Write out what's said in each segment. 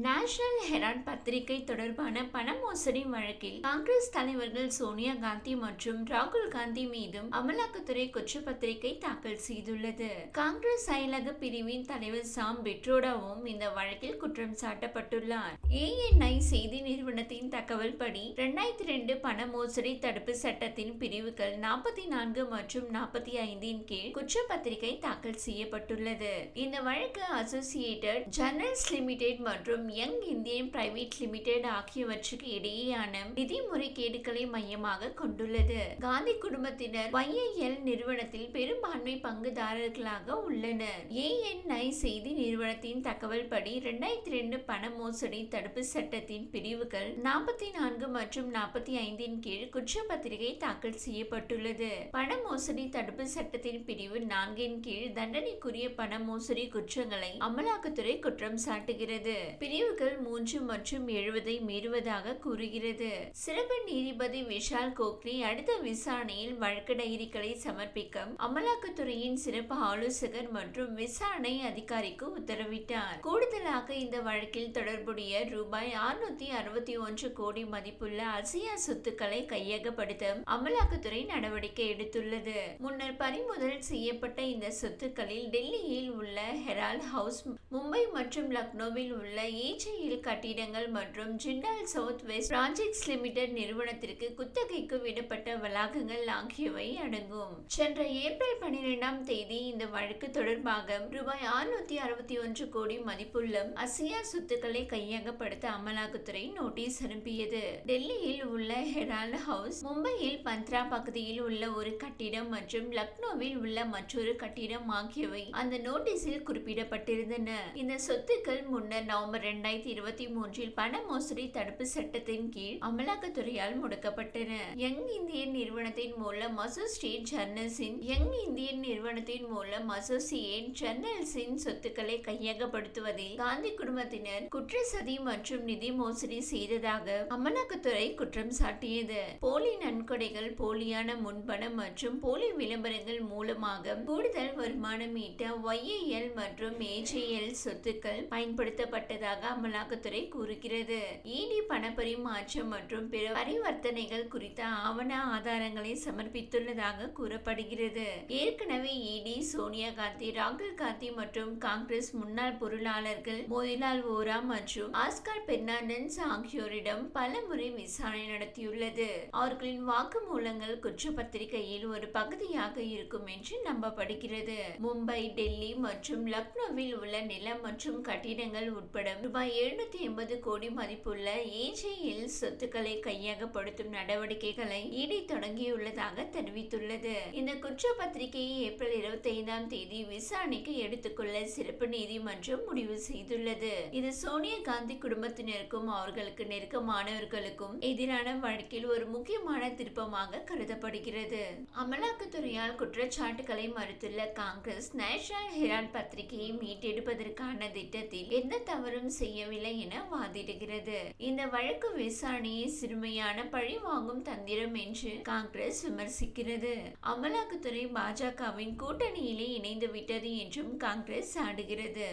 National Herald பத்திரிகை தொடர்பான பண மோசடி வழக்கில் காங்கிரஸ் தலைவர்கள் சோனியா காந்தி மற்றும் ராகுல் காந்தி மீதும் அமலாக்கத்துறை குற்றப்பத்திரிகை தாக்கல் செய்துள்ளது. காங்கிரஸ் அயலக பிரிவின் தலைவர் சாம் பெட்ரோடாவும் இந்த வழக்கில் குற்றம் சாட்டப்பட்டுள்ளார். ஏஎன்ஐ செய்தி நிறுவனத்தின் தகவல் படி இரண்டாயிரத்தி ரெண்டு பண மோசடி தடுப்பு சட்டத்தின் பிரிவுகள் நாற்பத்தி நான்கு மற்றும் நாற்பத்தி ஐந்தின் கீழ் குற்றப்பத்திரிகை தாக்கல் செய்யப்பட்டுள்ளது. இந்த வழக்கு அசோசியேட்டட் ஜர்னல்ஸ் லிமிடெட் மற்றும் மற்றும் யங் இந்தியன் பிரைவேட் லிமிடெட் ஆகியவற்றுக்கு இடையேயான நிதி முறைகேடுகளை மையமாக கொண்டுள்ளது. காந்தி குடும்பத்தினர் ஒய்ஐஎல் நிறுவனத்தில் பெரும்பான்மை பங்குதாரர்களாக உள்ளனர். ஏஎன்ஐ செய்தி நிறுவனத்தின் தகவல் படி இரண்டாயிரத்தி ரெண்டு பண மோசடி தடுப்பு சட்டத்தின் பிரிவுகள் நாற்பத்தி நான்கு மற்றும் நாற்பத்தி ஐந்தின் கீழ் குற்றப்பத்திரிகை தாக்கல் செய்யப்பட்டுள்ளது. பண மோசடி தடுப்பு சட்டத்தின் பிரிவு நான்கின் கீழ் தண்டனைக்குரிய பண மோசடி குற்றங்களை அமலாக்கத்துறை குற்றம் சாட்டுகிறது பிரிவுகள் மூன்று மற்றும் எழுபதை மீறுவதாக கூறுகிறது. சிறப்பு நீதிபதி விஷால் கோக்லி அடுத்த விசாரணையில் வழக்கு டைரிகளை சமர்ப்பிக்க அமலாக்கத்துறையின் சிறப்பு ஆலோசகர் மற்றும் விசாரணை அதிகாரிக்கு உத்தரவிட்டார். கூடுதலாக இந்த வழக்கில் தொடர்புடைய ரூபாய் அறுநூத்தி அறுபத்தி ஒன்று கோடி மதிப்புள்ள அசியா சொத்துக்களை கையகப்படுத்த அமலாக்கத்துறை நடவடிக்கை எடுத்துள்ளது. முன்னர் பறிமுதல் செய்யப்பட்ட இந்த சொத்துக்களில் டெல்லியில் உள்ள ஹெரால் ஹவுஸ் மும்பை மற்றும் லக்னோவில் உள்ள ஏஜேஎல் கட்டிடங்கள் மற்றும் Jindal south west projects limited நிறுவனத்திற்கு குத்தகைக்கு விடப்பட்ட வளாகங்கள் ஆகியவை அடங்கும். சென்ற ஏப்ரல் பனிரெண்டாம் தேதி இந்த வழக்கு தொடர்பாக ரூபாய் அறுநூத்தி அறுபத்தி ஒன்று கோடி மதிப்புள்ள அசியா சொத்துக்களை கையகப்படுத்த அமலாக்கத்துறை நோட்டீஸ் அனுப்பியது. டெல்லியில் உள்ள ஹெரால்ட் ஹவுஸ் மும்பையில் பந்த்ரா பகுதியில் உள்ள ஒரு கட்டிடம் மற்றும் லக்னோவில் உள்ள மற்றொரு கட்டிடம் ஆகியவை அந்த நோட்டீஸில் குறிப்பிடப்பட்டிருந்தன. இந்த சொத்துக்கள் முன்னர் நவம்பர் இரண்டாயிரத்தி இருபத்தி மூன்றில் பண மோசடி தடுப்பு சட்டத்தின் கீழ் அமலாக்கத்துறையால் முடக்கப்பட்டன. யங் இந்தியன் நிறுவனத்தின் மூலம் அசோசியேட் ஜர்னல்ஸின் யங் இந்தியன் நிறுவனத்தின் மூலம் அசோசியேட் ஜர்னல்ஸின் சொத்துக்களை கையகப்படுத்துவதில் காந்தி குடும்பத்தினர் குற்றச்சதி மற்றும் நிதி மோசடி செய்ததாக அமலாக்கத்துறை குற்றம் சாட்டியது. போலி நன்கொடைகள் போலியான முன்பணம் மற்றும் போலி விளம்பரங்கள் மூலமாக கூடுதல் வருமானம் ஈட்ட ஒய்ஏஎல் மற்றும் AJL சொத்துக்கள் பயன்படுத்தப்பட்டதாக அமலாக்கத்துறை கூறுகிறது. இடி பணப்பரிமாற்றம் மற்றும் பிற பரிவர்த்தனைகள் குறித்த ஆவண ஆதாரங்களை சமர்ப்பித்துள்ளதாக கூறப்படுகிறது. ஏற்கனவே இடி சோனியா காந்தி ராகுல் காந்தி மற்றும் காங்கிரஸ் முன்னாள் பொருளாளர்கள் மோதிலால் ஓரா மற்றும் ஆஸ்கார் பெர்னாண்டன்ஸ் ஆகியோரிடம் பல முறை விசாரணை நடத்தியுள்ளது. அவர்களின் வாக்குமூலங்கள் குற்றப்பத்திரிகையில் ஒரு பகுதியாக இருக்கும் என்று நம்பப்படுகிறது. மும்பை டெல்லி மற்றும் லக்னோவில் உள்ள நிலம் மற்றும் கட்டிடங்கள் உட்பட ரூபாய் எழுநூத்தி எண்பது கோடி மதிப்புள்ள ஏஜேஎல் சொத்துக்களை கையகப்படுத்தும் நடவடிக்கைகளை இடி தொடங்கியுள்ளதாக தெரிவித்துள்ளது. இந்த குற்றப்பத்திரிகையை ஏப்ரல் இருபத்தி ஐந்தாம் தேதி விசாரணைக்கு எடுத்துக்கொள்ள சிறப்பு நீதிமன்றம் முடிவு செய்துள்ளது. இது சோனியா காந்தி குடும்பத்தினருக்கும் அவர்களுக்கு நெருக்கமானவர்களுக்கும் எதிரான வழக்கில் ஒரு முக்கியமான திருப்பமாக கருதப்படுகிறது. அமலாக்கத்துறையால் குற்றச்சாட்டுகளை மறுத்துள்ள காங்கிரஸ் நேஷனல் ஹெரால்ட் பத்திரிகையை மீட்டெடுப்பதற்கான திட்டத்தில் எந்த தவறும் செய்யவில்லை என வாதிடுகிறது. இந்த வழக்கு விசாரணையை சிறுமையான பழி வாங்கும் தந்திரம் என்று காங்கிரஸ் விமர்சிக்கிறது. அமலாக்கத்துறை பாஜகவின் கூட்டணியிலே இணைந்து விட்டது என்றும் காங்கிரஸ் ஆடுகிறது.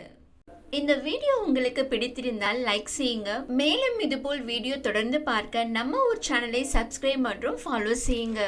இந்த வீடியோ உங்களுக்கு பிடித்திருந்தால் லைக் செய்யுங்க. மேலும் இதுபோல் வீடியோ தொடர்ந்து பார்க்க நம்ம ஒரு சேனலை சப்ஸ்கிரைப் மற்றும் ஃபாலோ செய்யுங்க.